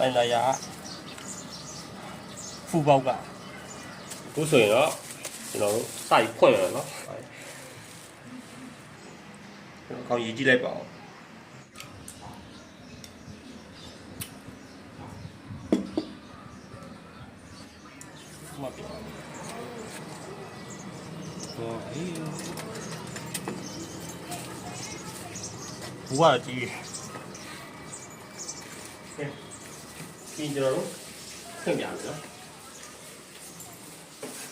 လိုင်လာယာဖူပေါက်ကအခုဆိုရင်တော့ကျွန်တော်တို့စိုက်ဖွင့်ရနော်ကျွန်တော်ကောင်းရေးကြည့်လိုက်ပါဦးမပြောဟောအေးဘူကကြီးကဲ ပြီးကျွန်တော်တို့ဖွင့်ပြမယ်နော်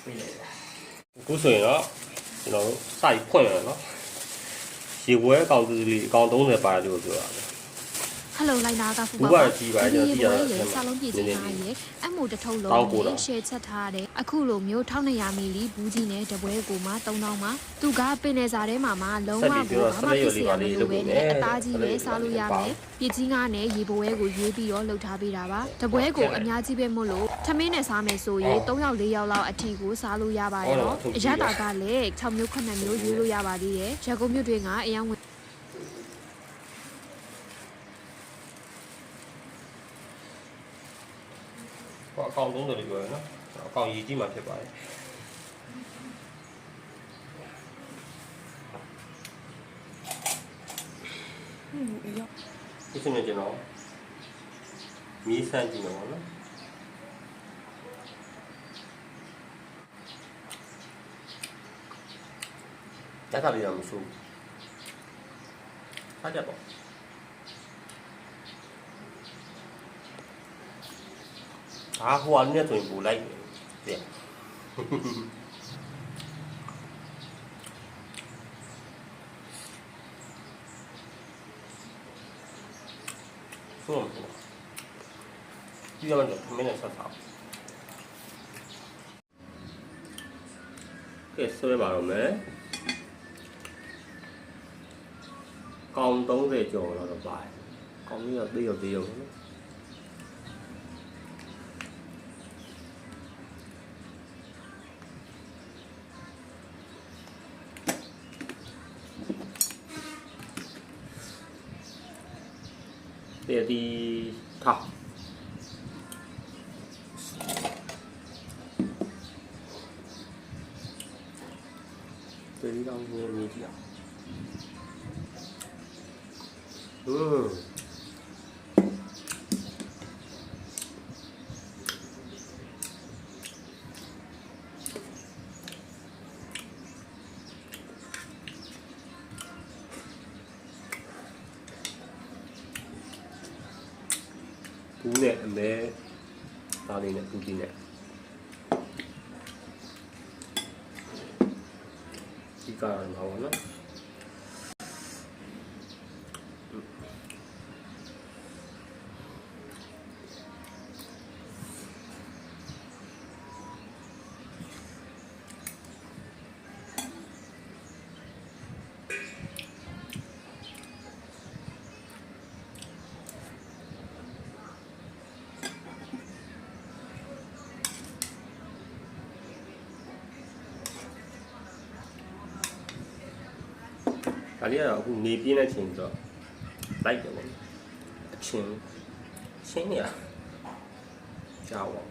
ပြီးလိုက်တာအခုဆိုရင်တော့ကျွန်တော်တို့စိုက်ဖွင့်ရနော်ရေပွဲအကောင့်လေးအကောင့်30ပါတယ်လို့ပြောတာ ပဲဟယ်လိုလိုက်နာကဖူဘူးပါကကြီးပါကျွန်တော်သိရတာရေစာလုံးပြည့်စုံထားရေအမို့တစ်ထုပ်လုံးတောင်းပို့တာနဲ့ share ချက်ထားတဲ့အခုလိုမျိုး1200မီလီဘူးကြီးနဲ့တပွဲကိုမှ3000မှာသူကပင်နေစာထဲမှာမှလုံးဝကိုဘာမှဖြစ်စရာမလိုပဲနဲ့အသားကြီးပဲစားလို့ရမယ်ပြည့်ကြီးငါနဲ့ရေပွဲကိုရွေးပြီးတော့လှုပ်ထားပေးတာပါတပွဲကိုအများကြီးပဲမို့လို့ထမင်းနဲ့စားမယ်ဆိုရင်3ယောက်4ယောက်လောက်အထီကိုစားလို့ရပါတယ်နော်အရတာကလည်း6မျိုး9မျိုးရွေးလို့ရပါသေးတယ်ရကုန်မြို့တွေကအယောင်ဝင် ဟောအကောင့်30လို့ပြောရနော်အကောင့်ရေးကြည့်မှဖြစ်ပါတယ်ဒီစနေကျွန်တော်မီးစမ်းကြည့်မှာပေါ့နော်တက်တာလေးတော့မဆိုးစားကြပေါ့ 아, 후안에 돈이 몰라. 네. 그럼 기가 먼저 분면에서 다. cái sôi bảo mẹ con tống về chỗ là đọc bài con bây giờ bây giờ bây ดีท็อปตัวนี้ลองเรียนมีเดียวอื ကူးနဲ့အမဲသားလေးနဲ့ကူးပြီးနဲ့ဒီကရမှာပါနော် ဒါလေးကတော့အခုနေပြင်းတဲ့ချိန်ဆိုတော့လိုက်တယ်ပေါ့အချင်းချင်းနေရကြောက်ပါ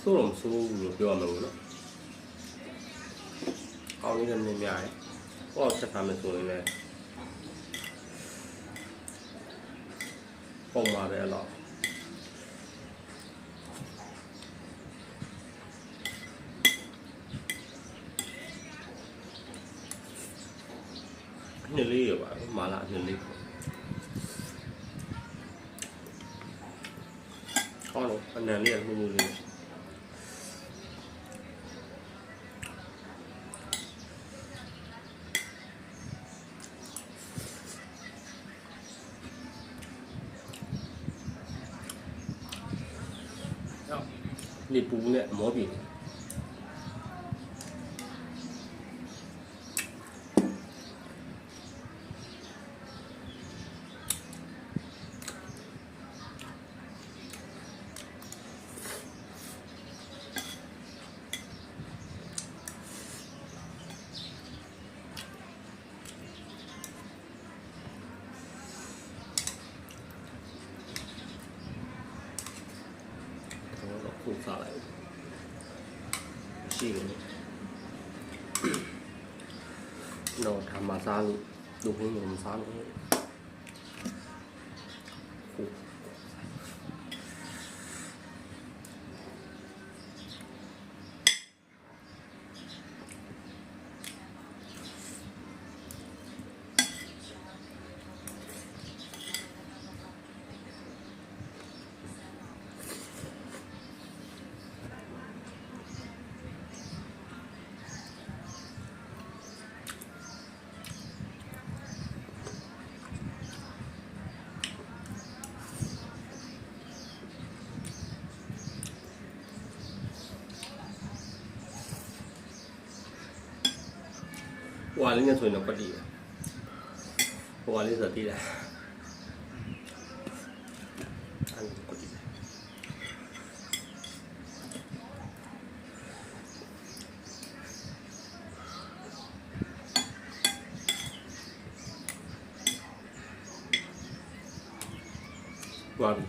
ဆိုးတော့မဆိုးဘူးလို့ပြောရမှာလို့နော် 이런 놈이 어차 가면 소리네 꼭 말해라 늘리요 말아 늘리고 서로 안내리야 무슨 那不呢，毛病呢。 လို့စားလိုက်ရှိတယ်တော့ဓမ္မစားလို့လူဘုန်းကြီးမစားလို့ Kualinya sudah pedi ya. Kuali sudah tidak. Anu pedi. Kuali.